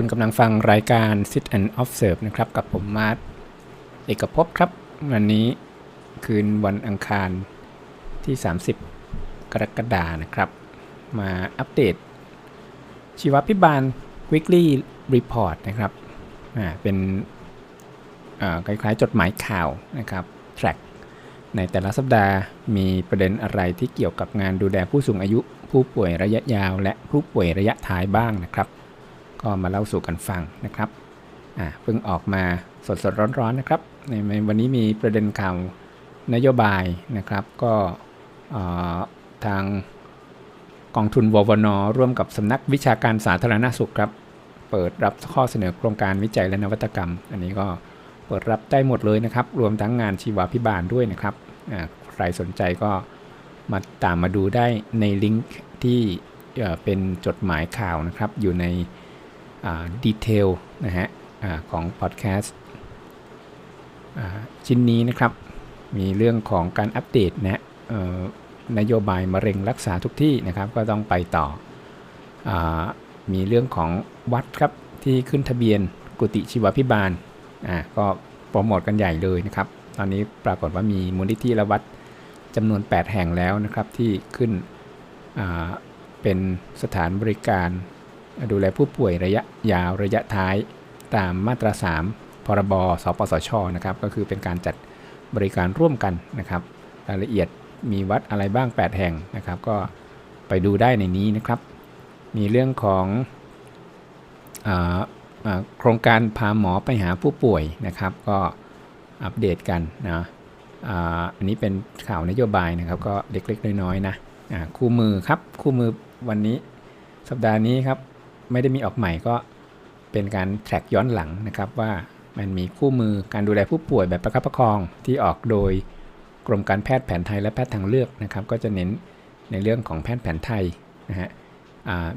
คุณกำลังฟังรายการ Sit and Observe นะครับ กับผมมาร์ทเอกภพครับ วันนี้คืนวันอังคารที่ 30 กรกฎานะครับ มาอัปเดต ชีวพิบาล Weekly Report นะครับอ่าเป็นอ่าคล้ายๆ จดหมายข่าวนะครับ track ในแต่ละสัปดาห์มีประเด็นอะไรที่เกี่ยวกับงานดูแลผู้สูงอายุ ผู้ป่วยระยะยาว และผู้ป่วยระยะท้ายบ้างนะครับ ก็มาเล่าสู่กันฟังนะครับอ่าเพิ่งออกมาสดๆร้อนๆนะครับในวันนี้มีประเด็นข่าวนโยบายนะครับ ก็อ่อทางกองทุนววนร่วมกับสำนักวิชาการสาธารณสุขครับ เปิดรับข้อเสนอโครงการวิจัยและนวัตกรรม อันนี้ก็เปิดรับได้หมดเลยนะครับ รวมทั้งงานชีวพิบาลด้วยนะครับอ่าใครสนใจก็มาตามมาดูได้ในลิงก์ที่อ่อเป็นจดหมายข่าวนะครับ อยู่ใน ดีเทลนะฮะอ่าของพอดแคสต์ชิ้นนี้นะครับ มีเรื่องของการอัปเดตนะนโยบายมะเร็งรักษาทุกที่นะครับก็ต้องไปต่ออมีเรื่องของวัดครับที่ขึ้นทะเบียนกุฏิชีวพิบาลอ่าก็โปรโมทกันใหญ่เลยนะครับ ตอนนี้ปรากฏว่ามีมูลนิธิและวัดจำนวน 8 แห่งแล้วนะครับที่ขึ้นเป็นสถานบริการ ดูแลผู้ป่วยระยะยาวระยะท้าย ตามมาตรา 3 พรบสปสชนะครับก็คือเป็นการจัดบริการร่วมกันนะครับ รายละเอียดมีวัดอะไรบ้าง 8 แห่งนะครับ ก็ไปดูได้ในนี้นะครับ มีเรื่องของออโครงการพาหมอไปหาผู้ป่วยนะครับ ก็อัปเดตกันนะอันนี้เป็นข่าวนโยบายนะครับ ก็เล็กๆน้อยๆนะอ่าคู่มือครับคู่มือวันนี้สัปดาห์นี้ครับ ไม่ได้มีออกใหม่ก็เป็นการแทร็กย้อนหลังนะครับว่ามันมีคู่มือการดูแลผู้ป่วยแบบประคับประคองที่ออกโดยกรมการแพทย์แผนไทยและแพทย์ทางเลือกนะครับ ก็จะเน้นในเรื่องของแพทย์แผนไทยนะฮะ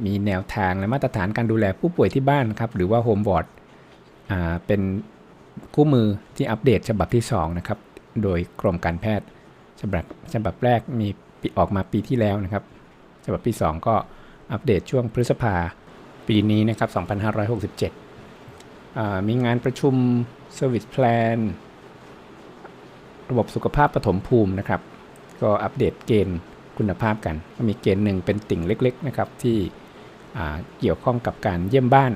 มีแนวทางและมาตรฐานการดูแลผู้ป่วยที่บ้านครับหรือว่าโฮมวอร์ดเป็นคู่มือที่อัปเดตฉบับที่2นะครับโดยกรมการแพทย์ฉบับฉบับแรกมีปีออกมาปีที่แล้วนะครับ ฉบับที่ 2 ก็อัปเดตช่วงพฤษภา ปีนี้นะครับ 2567อ่ามีงานประชุม Service Plan ระบบสุขภาพปฐมภูมินะครับ ก็อัปเดตเกณฑ์คุณภาพกันก็มีเกณฑ์หนึ่งเป็นติ่งเล็กๆนะครับที่เกี่ยวข้องกับการเยี่ยมบ้าน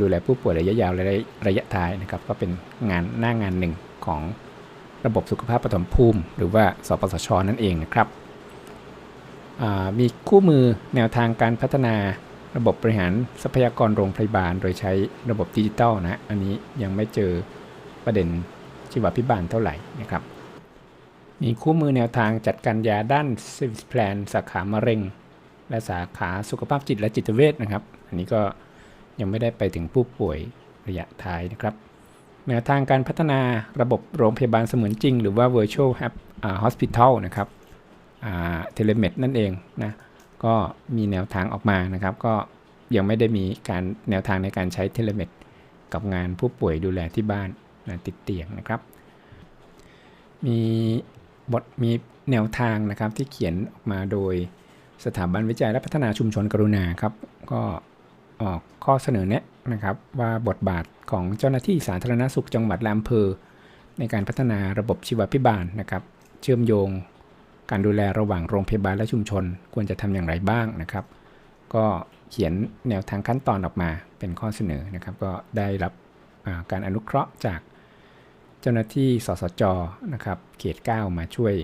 ดูแลผู้ป่วยระยะยาวและระยะท้ายนะครับ ก็เป็นงานหน้างานหนึ่งของระบบสุขภาพปฐมภูมิ หรือว่าสปสชนั่นเองนะครับมีคู่มือแนวทางการพัฒนา ระบบบริหารทรัพยากรโรงพยาบาล โดยใช้ระบบดิจิตอลนะ อันนี้ยังไม่เจอประเด็นชีวพิบาลเท่าไหร่นะครับ มีคู่มือแนวทางจัดการยาด้าน Service Plan สาขามะเร็ง และสาขาสุขภาพจิตและจิตเวชนะครับ อันนี้ก็ยังไม่ได้ไปถึงผู้ป่วยระยะท้ายนะครับ แนวทางการพัฒนาระบบโรงพยาบาลเสมือนจริง หรือว่า virtual hospital นะครับเทเลเมดนั่นเองนะ ก็มีแนวทางออกมานะครับ ก็ยังไม่ได้มีการแนวทางในการใช้เทเลเมดกับงานผู้ป่วยดูแลที่บ้านนะติดเตียงนะครับ มีบทมีแนวทางนะครับที่เขียนออกมาโดยสถาบันวิจัยและพัฒนาชุมชนกรุณาครับ ก็ออกข้อเสนอแนะนะครับว่าบทบาทของเจ้าหน้าที่สาธารณสุขจังหวัดและอำเภอในการพัฒนาระบบชีวพิบาลนะครับ เชื่อมโยง การดูแลระหว่างโรงพยาบาลและชุมชน ควรจะทำอย่างไรบ้างนะครับ ก็เขียนแนวทางขั้นตอนออกมาเป็นข้อเสนอนะครับ ก็ได้รับการอนุเคราะห์จากเจ้าหน้าที่สสจนะครับ เขต 9 มาช่วย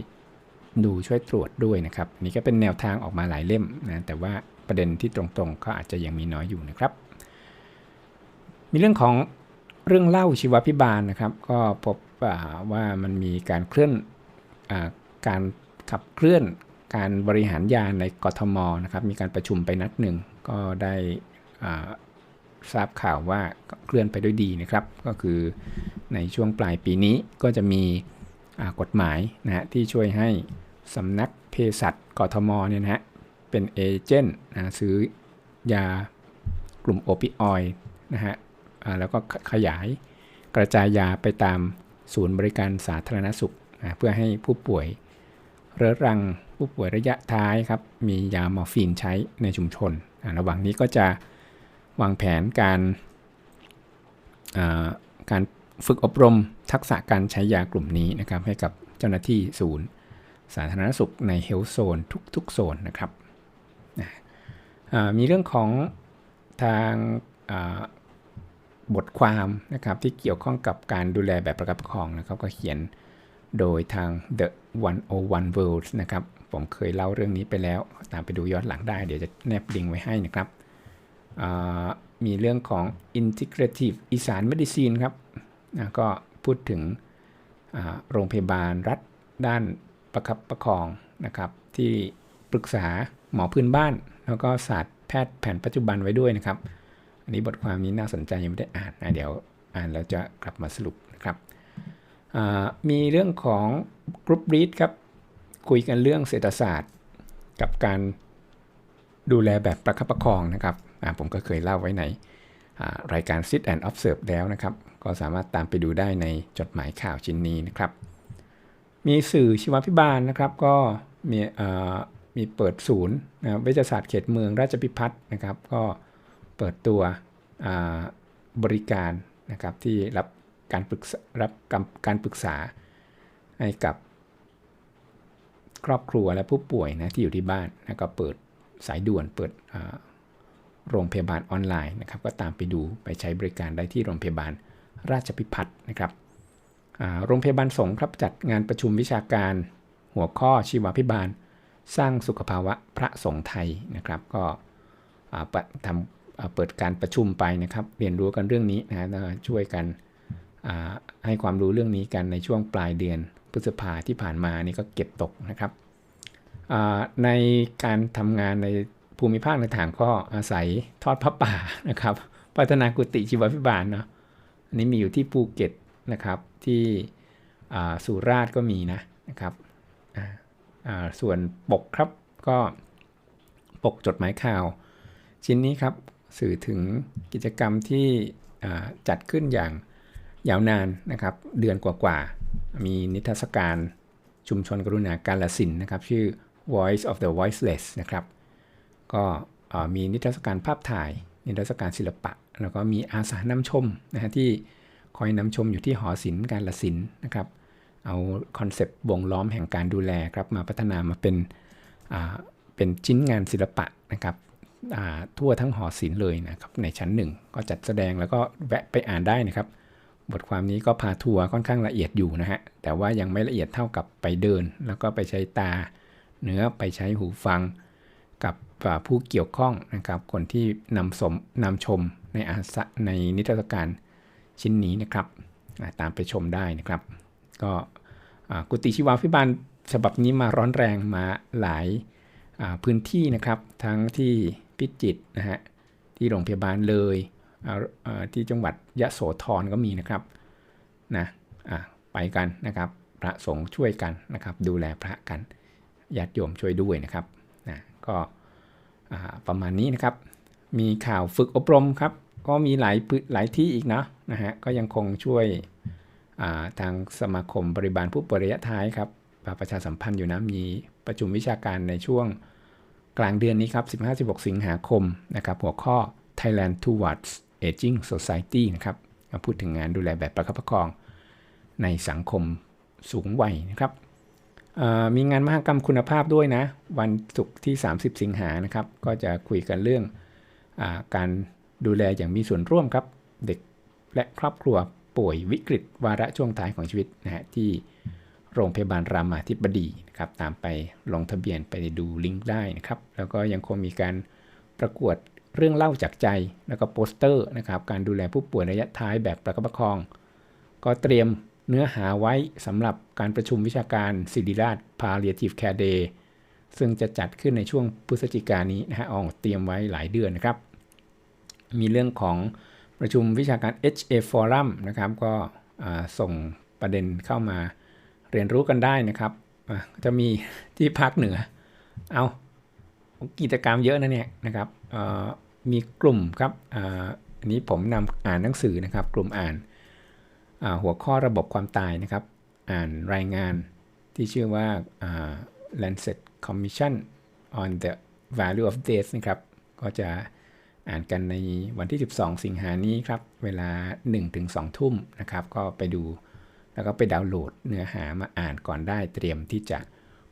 ดูช่วยตรวจด้วยนะครับนนี้ก็เป็นแนวทางออกมาหลายเล่มนะแต่ว่าประเด็นที่ตรงๆก็อาจจะยังมีน้อยอยู่นะครับ มีเรื่องของเรื่องเล่าชีวพิบาลนะครับ ก็พบว่ามันมีการเคลื่อนอการ ขับเคลื่อนการบริหารยาในกทมนะครับ มีการประชุมไปนัดหนึ่งก็ได้ทราบข่าวว่าเคลื่อนไปด้วยดีนะครับ ก็คือในช่วงปลายปีนี้ก็จะมีกฎหมายนะฮะที่ช่วยให้สำนักเภสัชกทมเนี่ยนะฮะเป็นเอเจนต์นะซื้อยากลุ่มโอปิออยด์นะฮะแล้วก็ขขยายกระจายยาไปตามศูนย์บริการสาธารณสุขนะเพื่อให้ผู้ป่วย เรื้อรังผู้ป่วยระยะท้ายครับมียามอร์ฟีนใช้ในชุมชนระหว่างนี้ก็จะวางแผนการาการฝึกอบรมทักษะการใช้ยากลุ่มนี้นะครับให้กับเจ้าหน้าที่ศูนย์ สาธารณสุขในเฮลโซนทุกๆโซนนะครับมีเรื่องของทางาบทความนะครับที่เกี่ยวข้องกับการดูแลแบบประคับประคองนะครับก็เขียนโดยทาง The 101 World นะครับ ผมเคยเล่าเรื่องนี้ไปแล้ว ตามไปดูย้อนหลังได้ เดี๋ยวจะแนบลิงก์ไว้ให้นะครับ มีเรื่องของ Integrative อีสาน Medicine ครับ ก็พูดถึงโรงพยาบาลรัฐด้านประคับประคองนะครับ ที่ปรึกษาหมอพื้นบ้าน แล้วก็ศาสตร์แพทย์แผนปัจจุบันไว้ด้วยนะครับ อันนี้บทความนี้น่าสนใจยังไม่ได้อ่านนะเดี๋ยวอ่านแล้วจะกลับมาสรุปนะครับ มีเรื่องของกรุ๊ปรีดครับคุยกันเรื่องเศรษฐศาสตร์ กับการดูแลแบบประคับประคองนะครับผมก็เคยเล่าไว้ในรายการ Sit and Observe แล้วนะครับ ก็สามารถตามไปดูได้ในจดหมายข่าวชิ้นนี้นะครับ มีสื่อชีวพิบาลนะครับก็มีมีเปิดศูนย์นะวิทยาศาสตร์เขตเมืองราชพิพัฒน์นะครับ ก็เปิดตัวบริการนะครับที่รับ การปรึกษารับการปรึกษาให้กับครอบครัวและผู้ป่วยนะที่อยู่ที่บ้านแล้วก็เปิดสายด่วนเปิดโรงพยาบาลออนไลน์นะครับก็ตามไปดูไปใช้บริการได้ที่โรงพยาบาลราชพิพัฒน์นะครับโรงพยาบาลสงฆ์ครับจัดงานประชุมวิชาการหัวข้อชีวพิบาล สร้างสุขภาวะพระสงฆ์ไทยนะครับก็ทำเปิดการประชุมไปนะครับ เรียนรู้กันเรื่องนี้นะช่วยกัน ให้ความรู้เรื่องนี้กันในช่วงปลายเดือนพฤษภาที่ผ่านมานี่ก็เก็บตกนะครับในการทำงานในภูมิภาคต่างก็อาศัยทอดพระป่านะครับ พัฒนากุฏิชีวพิบาลเนาะอันนี้มีอยู่ที่ภูเก็ตนะครับที่สุราษฎร์ก็มีนะนะครับส่วนปกครับก็ปกจดหมายข่าว ชิ้นนี้ครับสื่อถึงกิจกรรมที่จัดขึ้นอย่าง ยาวนานนะครับ เดือนกว่าๆ มีนิทรรศการชุมชนกรุณาการละสิล์นะครับ ชื่อ Voice of the Voiceless นะครับ ก็มีนิทรรศการภาพถ่าย นิทรรศการศิลปะ แล้วก็มีอาสานำชมนะฮะที่คอยนำชมอยู่ที่หอศิลป์การละศิล์นะครับ เอาคอนเซปต์วงล้อมแห่งการดูแลครับมาพัฒนามาเป็นเป็นชิ้นงานศิลปะนะครับทั่วทั้งหอศิลป์เลยนะครับในชั้นหนึ่งก็จัดแสดงแล้วก็แวะไปอ่านได้นะครับ บทความนี้ก็พาทัวร์ค่อนข้างละเอียดอยู่นะฮะ แต่ว่ายังไม่ละเอียดเท่ากับไปเดิน แล้วก็ไปใช้ตา เนื้อไปใช้หูฟัง กับผู้เกี่ยวข้องนะครับ คนที่นำสมนำชมในอาสะในนิทรรศการชิ้นนี้นะครับ ตามไปชมได้นะครับ ก็กุฏิชีวาพิบาลฉบับนี้มาร้อนแรงมาหลายพื้นที่นะครับ ทั้งที่พิจิตรนะฮะที่โรงพยาบาลเลย ที่จังหวัดยะโสธรก็มีนะครับนะไปกันนะครับ พระสงฆ์ช่วยกันนะครับ ดูแลพระกันญาติโยมช่วยด้วยนะครับนะก็ประมาณนี้นะครับ มีข่าวฝึกอบรมครับ ก็มีหลายหลายที่อีกนะนะฮะก็ยังคงช่วยทางสมาคมบริบาลผู้ป่วยระยะท้ายครับประชาสัมพันธ์อยู่นะมีประชุมวิชาการในช่วงกลางเดือนนี้ครับ 15-16 สิงหาคมนะครับ หัวข้อ Thailand Towards Aging Society นะครับพูดถึงงานดูแลแบบประคับประคองในสังคมสูงวัยนะครับมีงานมหกรรมคุณภาพด้วยนะ วันศุกร์ที่ 30 สิงหานะครับ ก็จะคุยกันเรื่องอาการดูแลอย่างมีส่วนร่วมครับ เด็กและครอบครัวป่วยวิกฤตวาระช่วงท้ายของชีวิตนะฮะที่โรงพยาบาลรามาธิบดีนะครับ ตามไปลงทะเบียนไปดูลิงก์ได้นะครับ แล้วก็ยังคงมีการประกวด เรื่องเล่าจากใจแล้วก็โปสเตอร์นะครับการดูแลผู้ป่วยระยะท้ายแบบประคับประคอง ก็เตรียมเนื้อหาไว้สำหรับการประชุมวิชาการศิริราช Palliative Care Day ซึ่งจะจัดขึ้นในช่วงพฤศจิกายนนี้นะฮะออกเตรียมไว้หลายเดือนนะครับ มีเรื่องของประชุมวิชาการ HA Forum นะครับ ก็ส่งประเด็นเข้ามาเรียนรู้กันได้นะครับะจะมีที่ภาคเหนือ เอา กิจกรรมเยอะนะเนี่ยนะครับมีกลุ่มครับอันนี้ผมนำอ่านหนังสือนะครับ กลุ่มอ่านาหัวข้อระบบความตายนะครับ อ่านรายงานที่ชื่อว่าา Lancet Commission on the Value of Death นะครับ ก็จะอ่านกันในวันที่ 12 สิงหานี้ครับ เวลา 1-2 ทุ่มนะครับ ก็ไปดูแล้วก็ไปดาวน์โหลดเนื้อหามาอ่านก่อนได้เตรียมที่จะ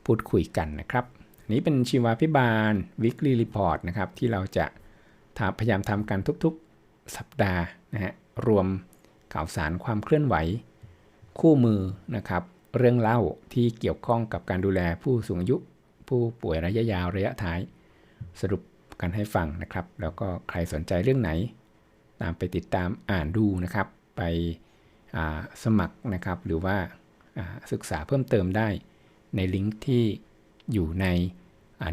พูดคุยกันนะครับ นี้เป็นชีวาพิบาล weekly report นะครับที่เราจะพยายามทำกันทุกๆสัปดาห์นะฮะรวมข่าวสารความเคลื่อนไหว คู่มือนะครับ เรื่องเล่าที่เกี่ยวข้องกับการดูแลผู้สูงอายุ ผู้ป่วยระยะยาวระยะท้าย สรุปกันให้ฟังนะครับ แล้วก็ใครสนใจเรื่องไหน ตามไปติดตามอ่านดูนะครับ ไปสมัครนะครับ หรือว่าศึกษาเพิ่มเติมได้ในลิงก์ที่ อยู่ใน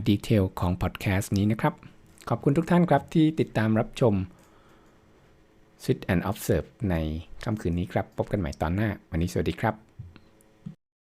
ดีเทลของพอดแคสต์นี้นะครับ ขอบคุณทุกท่านครับที่ติดตามรับชม Sit and Observe ในค่ำคืนนี้ครับ พบกันใหม่ตอนหน้า วันนี้สวัสดีครับ